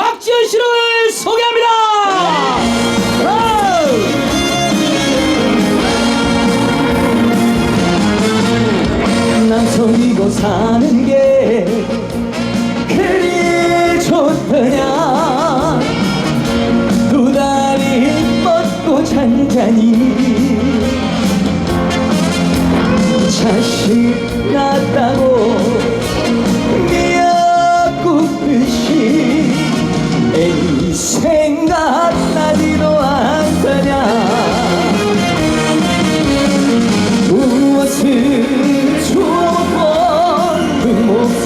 박지현 씨를 소개합니다. 와우! 남성이고 사는 게 그리 좋더냐 두 다리 뻗고 잔잔히 자식 낳았다고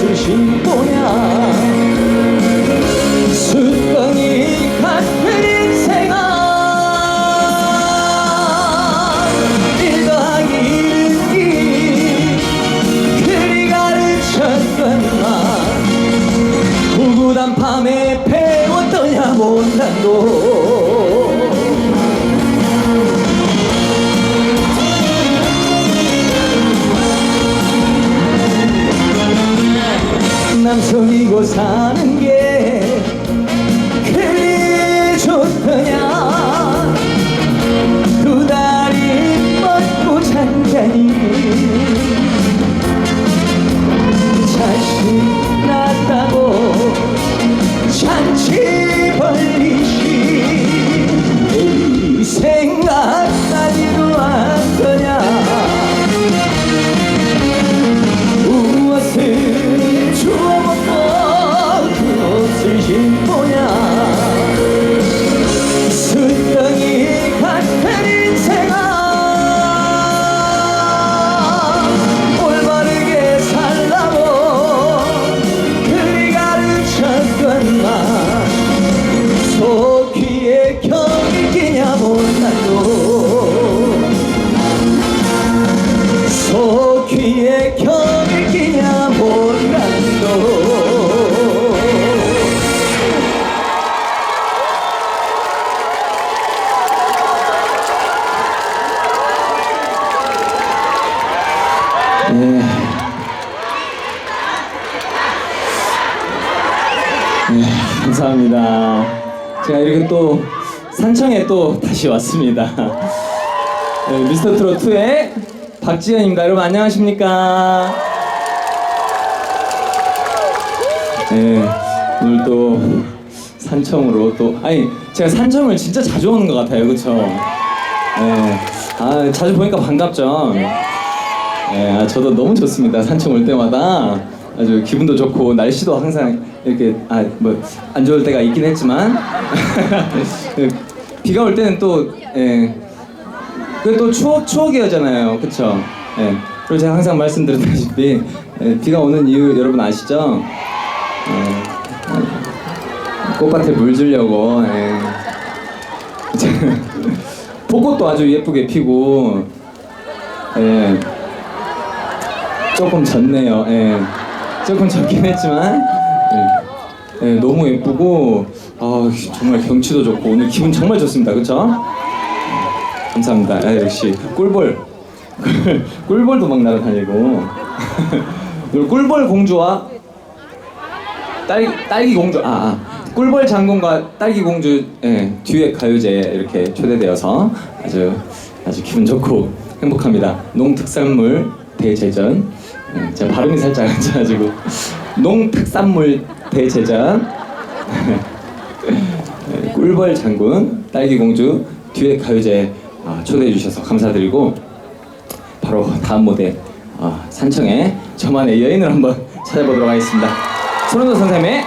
몫을 신보냐 감사합니다. 제가 이렇게 또 산청에 또 다시 왔습니다. 네, 미스터 트롯 2의 박지현입니다. 여러분 안녕하십니까? 네, 오늘 또 산청으로 또 아니 제가 산청을 진짜 자주 오는 것 같아요, 그렇죠? 네, 아 자주 보니까 반갑죠. 네, 아, 저도 너무 좋습니다. 산청 올 때마다 아주 기분도 좋고 날씨도 항상 이렇게 아 뭐 안 좋을 때가 있긴 했지만 그 비가 올 때는 또 예. 그또 추억 추억이었잖아요, 그렇죠? 예. 그리고 제가 항상 말씀드렸다시피 예, 비가 오는 이유 여러분 아시죠? 예. 꽃밭에 물 주려고 예. 벚꽃도 아주 예쁘게 피고 예. 조금 졌네요. 예. 조금 졌긴 했지만 예. 예, 너무 예쁘고 아, 정말 경치도 좋고 오늘 기분 정말 좋습니다. 그렇죠? 감사합니다. 아, 역시 꿀벌 꿀벌도 막 날아다니고 오늘 꿀벌 공주와 딸 딸기 공주 아, 아 꿀벌 장군과 딸기 공주 예, 듀엣 가요제 이렇게 초대되어서 아주 아주 기분 좋고 행복합니다. 농특산물 대제전 예, 제가 발음이 살짝 안 좋아가지고 농특산물 대제전 예, 꿀벌 장군 딸기 공주 듀엣 가요제 아, 초대해 주셔서 감사드리고 바로 다음 무대 아, 산청의 저만의 여인을 한번 찾아보도록 하겠습니다. 손은도 선생님의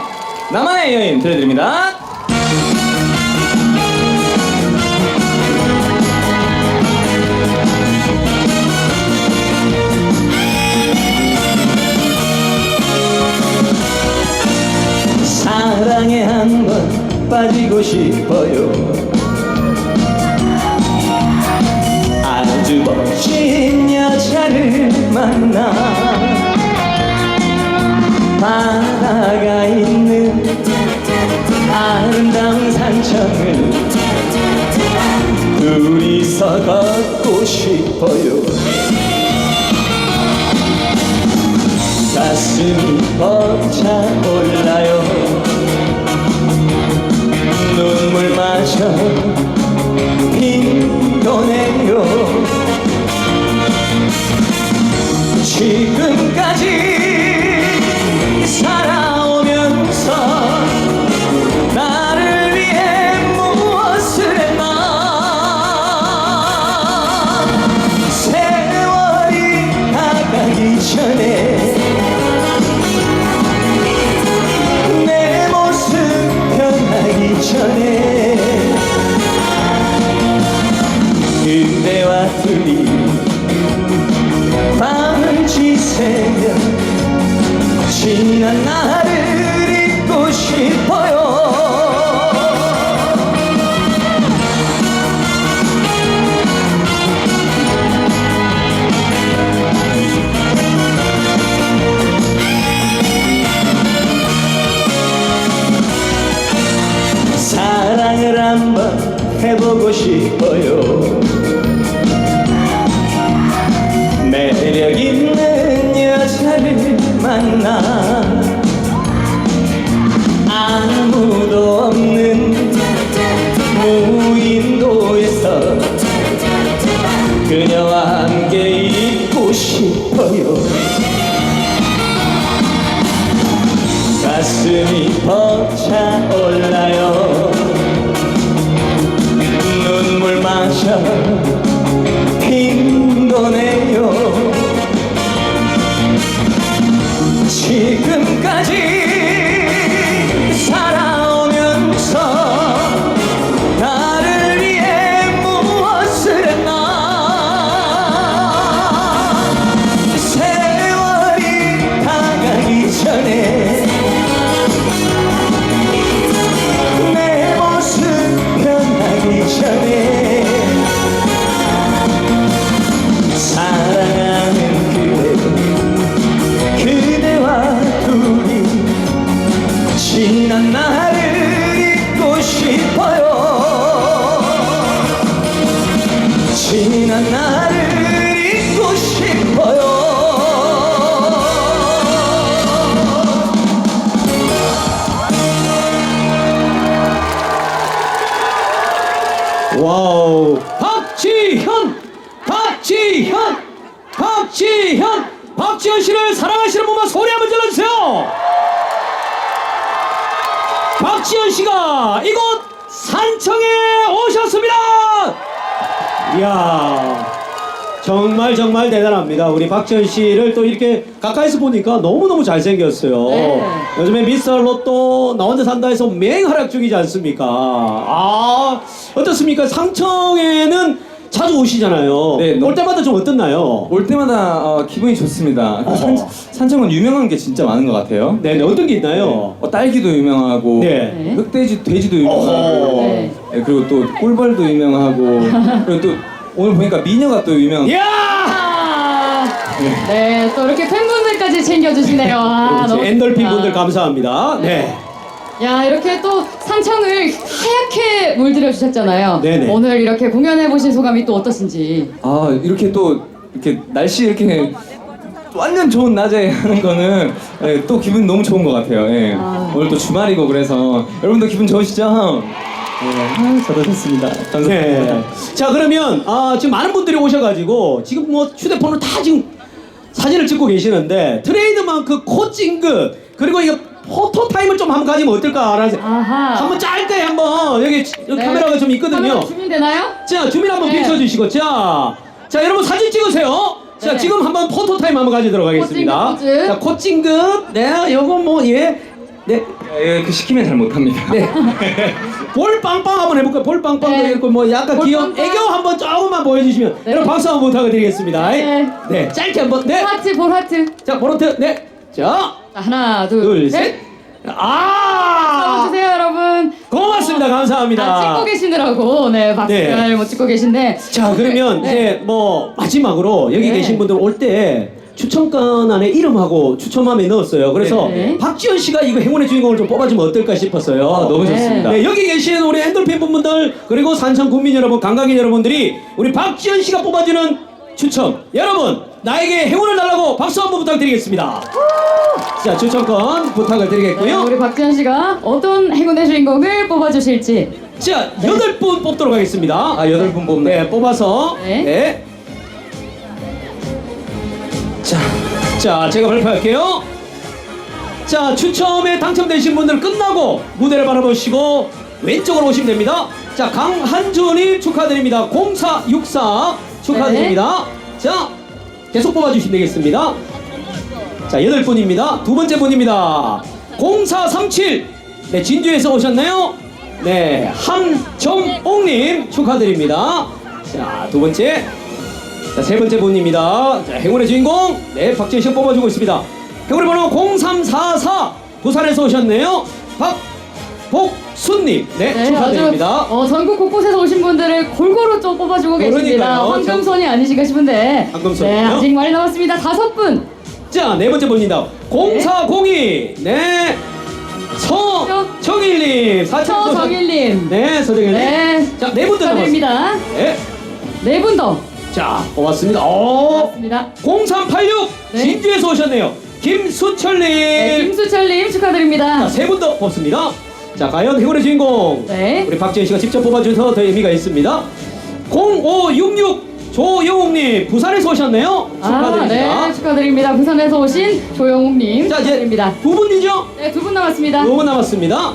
나만의 여인 들려드립니다. 빠지고 싶어요. 아주 멋진 여자를 만나 바다가 있는 아름다운 산청을 둘이서 걷고 싶어요 가슴이 벅차 난 나를 잊고 싶어요. 사랑을 한번 해보고 싶어요 가슴이 벅차올라요. 눈물 마셔 이야 정말 정말 대단합니다. 우리 박지현 씨를 또 이렇게 가까이서 보니까 너무너무 잘생겼어요. 네. 요즘에 미스터 로또 나 혼자 산다에서 맹활약 중이지 않습니까? 아 어떻습니까? 상청에는 자주 오시잖아요 네, 너무- 올 때마다 좀 어떻나요? 올 때마다 어, 기분이 좋습니다. 그 어허. 산, 산청은 유명한 게 진짜 많은 것 같아요. 네 네 어떤 게 있나요? 어, 딸기도 유명하고 네. 네. 흑돼지 돼지도 어허. 유명하고 네. 네, 그리고 또 꿀벌도 유명하고 그리고 또 오늘 보니까 미녀가 또 유명. 이야! 아, 네, 또 이렇게 팬분들까지 챙겨주시네요. 아, 너무 엔돌핀 좋습니다. 분들 감사합니다. 네. 야, 이렇게 또 상청을 하얗게 물들여 주셨잖아요. 네네. 오늘 이렇게 공연해 보신 소감이 또 어떠신지. 아 이렇게 또 이렇게 날씨 이렇게 완전 좋은 낮에 하는 거는 예, 또 기분 너무 좋은 것 같아요. 예. 아. 오늘 또 주말이고 그래서 여러분도 기분 좋으시죠? 예, 아, 저도 좋습니다. 감사합니다. 네. 자 그러면 아, 지금 많은 분들이 오셔가지고 지금 뭐 휴대폰으로 다 지금 사진을 찍고 계시는데 트레이드마크 코칭그 그리고 이거 포토 타임을 좀 한번 가지면 어떨까라는 생- 아하. 한번 짧게 한번 여기, 여기 네. 카메라가 좀 있거든요. 카메라 준비되나요? 자 준비 한번 네. 비춰주시고 자, 자 여러분 사진 찍으세요. 자 네. 지금 한번 포토 타임 한번 가지도록 하겠습니다. 코칭급 포즈. 자 코칭급 네 요거 뭐예 네. 예, 그 시키면 잘 못합니다. 네. 볼 빵빵 한번 해볼까요? 볼 빵빵 네. 그리고 뭐 약간 볼 귀여운 빵빵. 애교 한번 조금만 보여주시면 네. 여러분 박수 한번 부탁드리겠습니다. 네. 네, 짧게 한번 네. 하트, 볼 하트. 자 보로트 네. 자, 자, 하나, 둘, 둘, 셋. 셋. 아, 써주세요, 여러분. 고맙습니다. 감사합니다. 아, 찍고 계시느라고, 네, 박수를 네. 못 찍고 계신데. 자 그러면 네. 이제 뭐 마지막으로 여기 네. 계신 분들 올 때 추첨권 안에 이름하고 추첨함에 넣었어요. 그래서 네. 박지현 씨가 이거 행운의 주인공을 좀 뽑아주면 어떨까 싶었어요. 아, 너무 네. 좋습니다. 네, 여기 계신 우리 엔돌핀 분들 그리고 산청 국민 여러분, 관광인 여러분들이 우리 박지현 씨가 뽑아주는 추첨 여러분 나에게 행운을 달라고 박수 한번 부탁드리겠습니다. 자 추첨권 부탁을 네, 드리겠고요. 우리 박지현 씨가 어떤 행운의 주인공을 뽑아주실지. 자 여덟 분 뽑도록 하겠습니다. 아, 여덟 분 뽑나요? 네, 뽑아서 네. 네. 자, 자, 제가 발표할게요. 자, 추첨에 당첨되신 분들 끝나고 무대를 바라보시고 왼쪽으로 오시면 됩니다. 자, 강한준님 축하드립니다. 0464 축하드립니다. 자, 계속 뽑아주시면 되겠습니다. 자, 여덟 분입니다. 두 번째 분입니다. 0437. 네, 진주에서 오셨나요? 네, 함정옥님 축하드립니다. 자, 두 번째. 자, 세 번째 분입니다. 자, 행운의 주인공. 네, 박지현 씨 뽑아주고 있습니다. 행운의 번호 0344. 부산에서 오셨네요. 박 복순님. 네, 네, 축하드립니다. 아주 어, 전국 곳곳에서 오신 분들을 골고루 또 뽑아주고 계십니다. 그러니까요. 황금손이 아니신가 싶은데. 황금손이요? 네, 아직 많이 남았습니다. 다섯 분. 자, 네 번째 분입니다. 0402. 네. 서정일님. 사천 서정일님. 네, 서정일님. 네. 자, 네분더 남았습니다. 축하드립니다. 네. 네 분 더. 자, 고맙습니다. 어. 맞습니다. 0386. 네. 진주에서 오셨네요. 김수철님. 네, 김수철님 축하드립니다. 자, 세 분 더 뽑습니다. 자, 과연 행운의 주인공. 네. 우리 박지현 씨가 직접 뽑아주셔서 더 의미가 있습니다. 0566 조영욱님 부산에서 오셨네요. 아, 축하드립니다. 네, 축하드립니다. 부산에서 오신 조영욱님 자, 이제 축하드립니다. 두 분이죠? 네, 두 분 남았습니다. 두 분 남았습니다.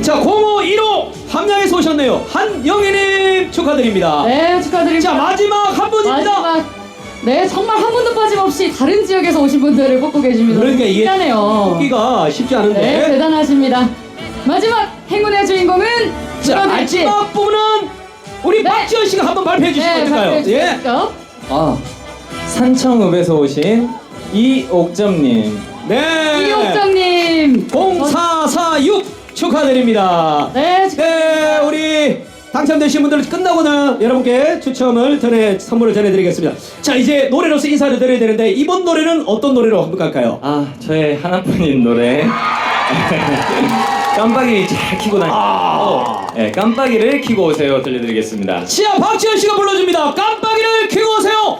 자, 0515 함양에서 오셨네요. 한영애님 축하드립니다. 네, 축하드립니다. 자, 마지막 한 분입니다. 마지막. 네, 정말 한 분도 빠짐없이 다른 지역에서 오신 분들을 뽑고 계십니다. 그러니까 이게 대단해요. 뽑기가 쉽지 않은데. 네, 대단하십니다. 마지막 행운의 주인공은 자, 누구일지. 마지막 분은 우리 네. 박지현 씨가 한번 발표해 주시면 네, 어떨까요? 발표해 예. 주시죠. 아 산청읍에서 오신 이옥점님 네. 이옥정님. 0446 축하드립니다. 네, 축- 네, 우리 당첨되신 분들 끝나고는 여러분께 추첨을 전해 선물을 전해드리겠습니다. 자, 이제 노래로서 인사를 드려야 되는데 이번 노래는 어떤 노래로 한번 갈까요? 아 저의 하나뿐인 노래 깜빡이 잘 켜고 다니 아. 네, 깜빡이를 켜고 오세요 들려드리겠습니다 시아 박지현 씨가 불러줍니다. 깜빡이를 켜고 오세요.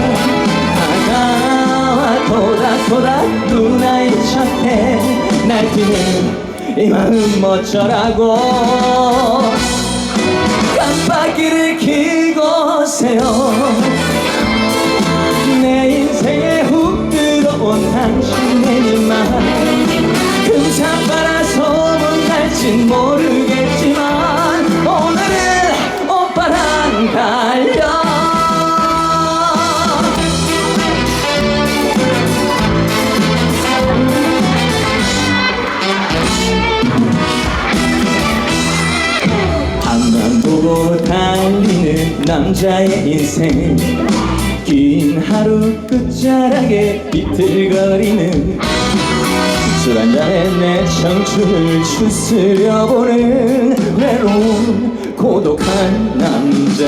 도다 누나의 곁에 날뛰는 이 마음 어쩌라고. 깜빡이를 켜고 오세요. 내 인생에 훅 들어온 당신의 입만 금사빠라 소문날진 모르겠지 남자의 인생 긴 하루 끝자락에 비틀거리는 술 한잔에 내 청춘을 추스려보는 외로운 고독한 남자.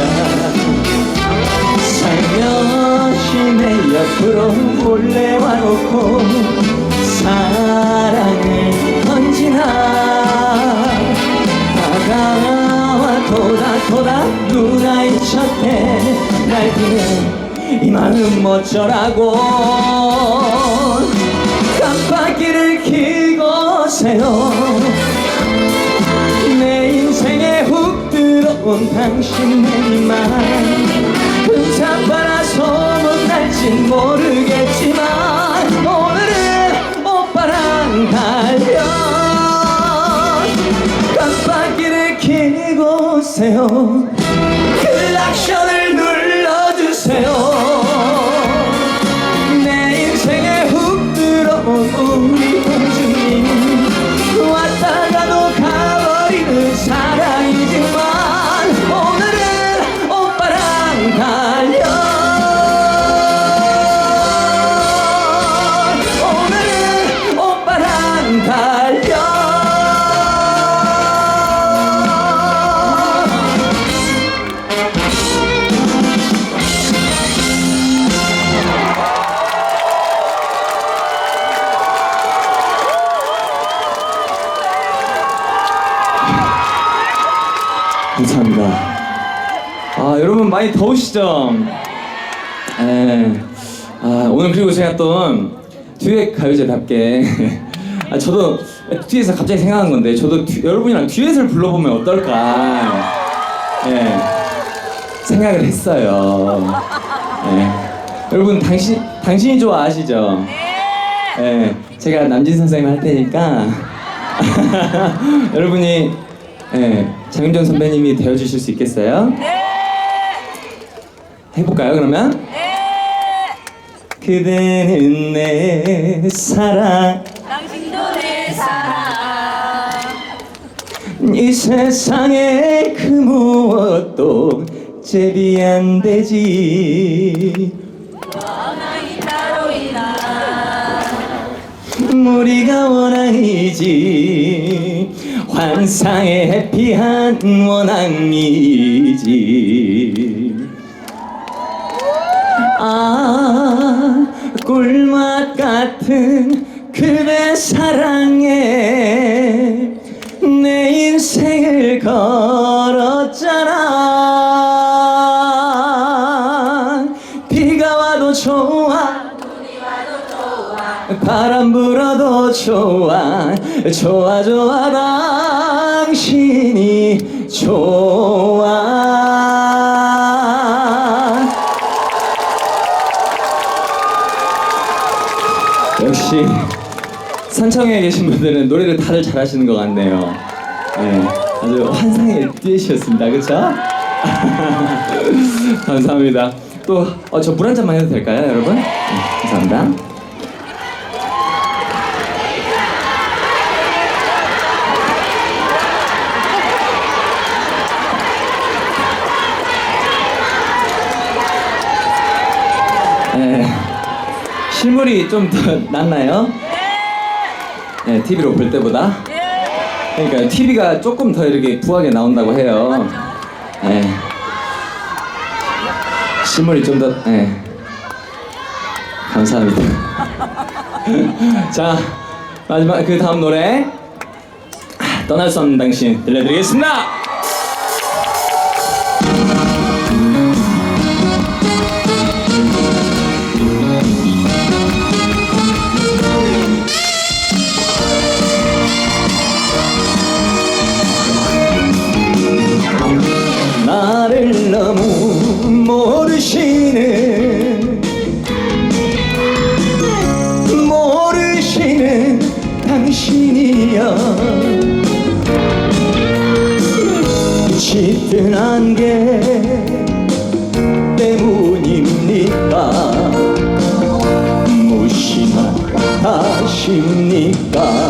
살며시 내 옆으로 몰래 와놓고 사랑을 던지나 다 가와 도다 도다 누나의 곁에 날뛰는 이 마음 어쩌라고. 깜빡이를 켜고 오세요 내 인생에 훅 들어온 당신의 입만. 금사빠라 소문날진 모르겠지만 오늘은 오빠랑 달 오세요. 클락션을 눌러주세요 감사합니다. 아 여러분 많이 더우시죠? 예. 아 오늘 그리고 제가 또 듀엣 가요제답게 아 저도 뒤에서 갑자기 생각한 건데 저도 듀- 여러분이랑 듀엣을 불러보면 어떨까 예 생각을 했어요. 예. 여러분 당신 당신이 좋아 아시죠? 예. 제가 남진 선생님 할 테니까 여러분이 예, 장윤정 선배님이 되어주실 수 있겠어요? 네. 해볼까요 그러면? 네. 그대는 내 사랑 당신도 내 사랑 이 세상에 그 무엇도 제비 안 되지 원한이 따로 있나 우리가 원앙이지 환상의 해피한 원앙이지. 아 꿀맛 같은 그대 사랑에 내 인생을 걸었잖아 바람 불어도 좋아 좋아 좋아 당신이 좋아. 역시 산청에 계신 분들은 노래를 다들 잘하시는 것 같네요. 네, 아주 환상의 듀엣이었습니다. 그쵸? 감사합니다. 또저물한 잔만 해도 될까요 여러분? 네, 감사합니다 네, 실물이 좀 더 낫나요? 네, TV로 볼 때보다. 그러니까 TV가 조금 더 이렇게 부하게 나온다고 해요. 네. 실물이 좀 더, 네. 감사합니다. 자, 마지막 그 다음 노래 아, 떠날 수 없는 당신 들려드리겠습니다. God.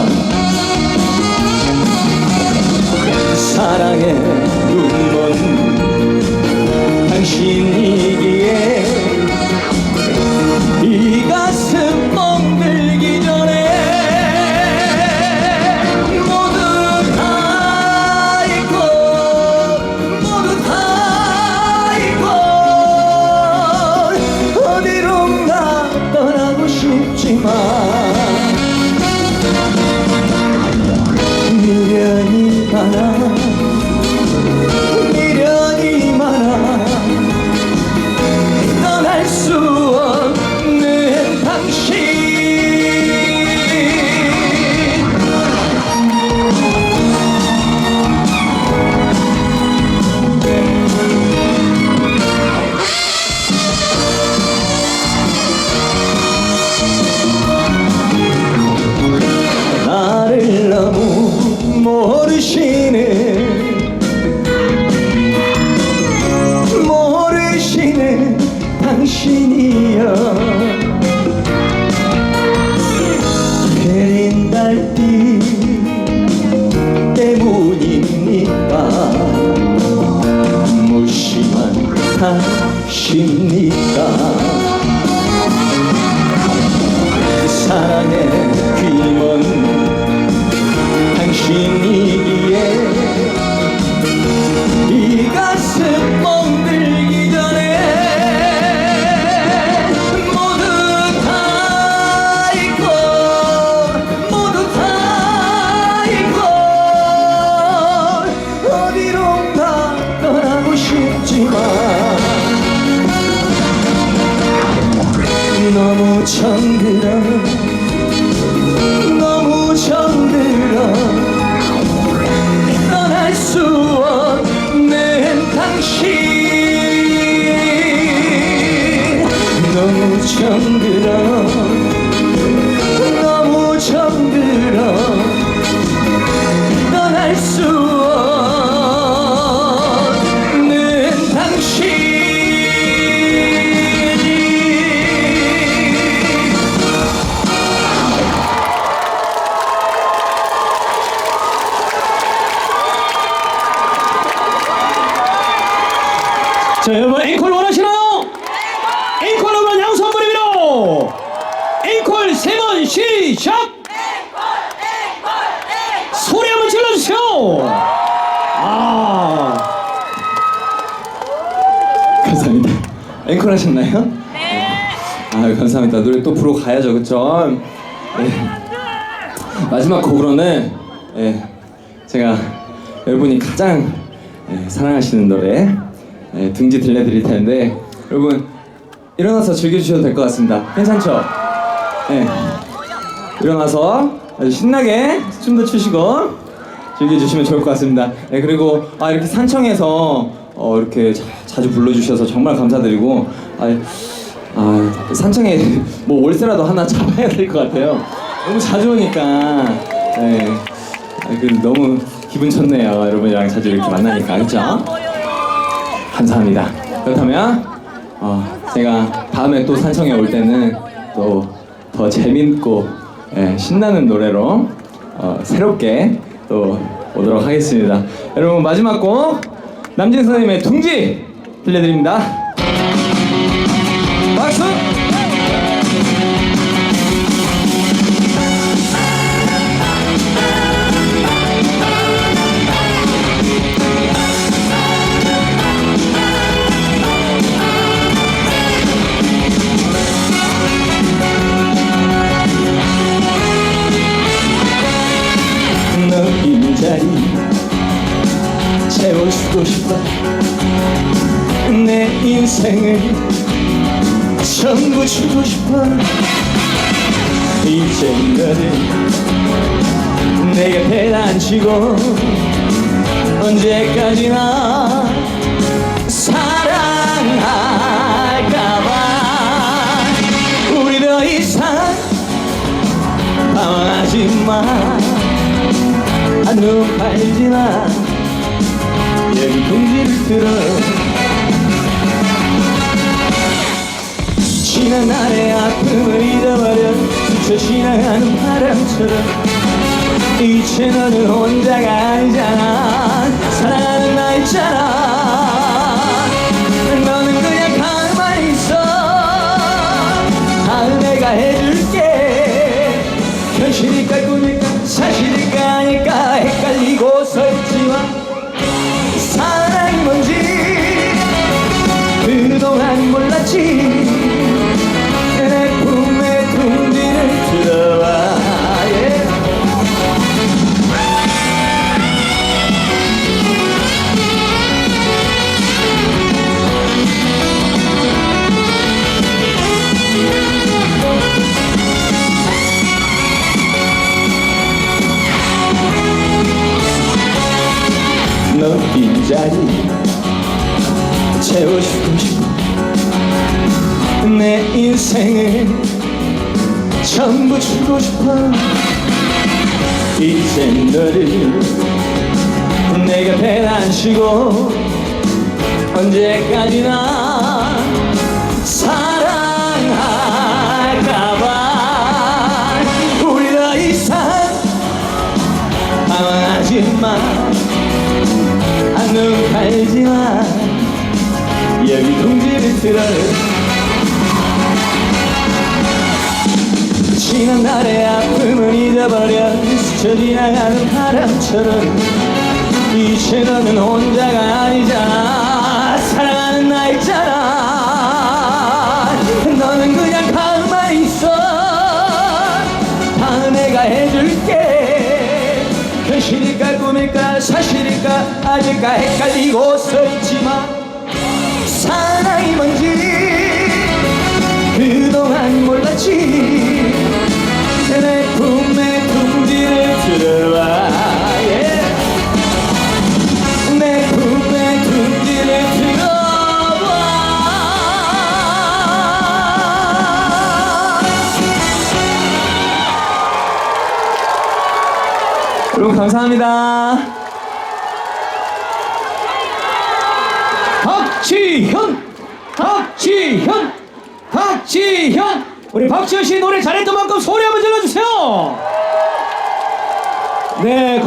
자 여러분 앵콜 원하시나요? 앵콜 여러분 양손 밀어 앵콜 세 번 시작 소리 한번 질러주세요 아 감사합니다. 앵콜 하셨나요? 네. 아 감사합니다. 노래 또 부르고 가야죠, 그쵸? 네. 마지막 곡으로는 예, 제가 여러분이 가장 예, 사랑하시는 노래 예, 둥지 들려드릴 텐데 여러분 일어나서 즐겨주셔도 될 것 같습니다. 괜찮죠? 예. 일어나서 아주 신나게 춤도 추시고 즐겨주시면 좋을 것 같습니다. 네, 그리고 아 이렇게 산청에서 어, 이렇게 자, 주 불러주셔서 정말 감사드리고 아, 아 산청에 뭐 월세라도 하나 잡아야 될 것 같아요. 너무 자주 오니까 네, 아, 그 너무 기분 좋네요. 여러분이랑 자주 이렇게 만나니까 그렇죠? 감사합니다. 그렇다면 어, 제가 다음에 또 산청에 올 때는 또 더 재밌고 예, 신나는 노래로 어, 새롭게 또 오도록 하겠습니다. 여러분 마지막 곡 남진 선생님의 둥지 들려드립니다. 채워주고 싶어. 내 인생을 전부 주고 싶어. 이제 너를 내 곁에 앉히고 언제까지나 사랑할까봐. 우리 더 이상 방황하지 마. 한눈 팔지 마 여기 공지를 들어 지난 날의 아픔을 잊어버려 스쳐 지나가는 바람처럼. 이제 너는 혼자가 아니잖아. 사랑하는 나 있잖아 자리 채워주고 싶어 내 인생을 전부 주고 싶어. 이제 너를 내 곁에 앉히고 언제까지나 사랑할까봐. 우리 더 이상 방황하지 마 팔지마 여기 들어 지난 날의 아픔을 잊어버려 스쳐 지나가는 바람처럼 이제 너는 혼자가 아니잖아 사랑하는 나 있잖아 너는 그냥 가만히 있어 다 내가 해줄게 현실일까 꿈일까 사실일까 아직까 헷갈리고 서 있지만 사랑이 뭔지 그동안 몰랐지 내 품에 둥지를 들어와 예. 내 품에 둥지를 들어와 감사합니다. 박지현! 박지현! 박지현! 우리 박지현 씨 노래 잘했던 만큼 소리 한번 질러주세요! 네